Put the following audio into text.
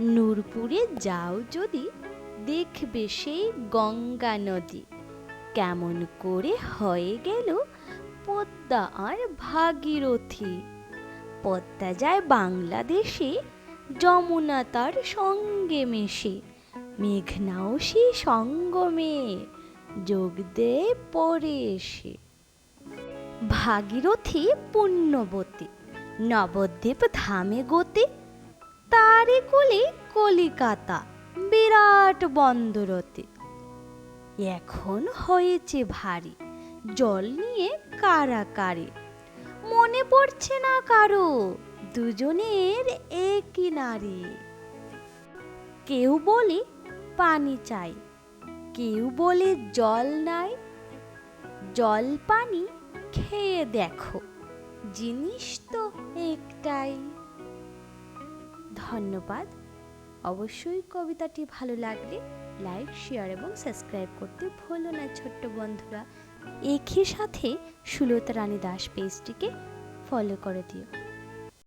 নূরপুরে যাও যদি, দেখবে সেই গঙ্গা নদী। কেমন করে হয়ে গেল পদ্মা আর ভাগীরথী। পদ্মা যায় বাংলাদেশে, যমুনা তার সঙ্গে মেশে, মেঘনাও সে সঙ্গমে যোগ দে পরে এসে। ভাগীরথী পুণ্যবতী, নবদ্বীপ ধামে গতি তারে কোলে কলিকাতা, বিরাট বন্দরতে। এখন হয়েছে ভারী, জল নিয়ে কারাকারে। মনে পড়ছে না কারও, দুজনের একই নারী। কেউ বলে পানি চাই, কেউ বলে জল নাই। জল পানি খেয়ে দেখো, জিনিস তো একটাই। ধন্যবাদ। অবশ্যই কবিতাটি ভালো লাগলে লাইক, শেয়ার এবং সাবস্ক্রাইব করতে ভুলো না ছোট্ট বন্ধুরা। একই সাথে সুলতা রানী দাস পেজটিকে ফলো করে দিও।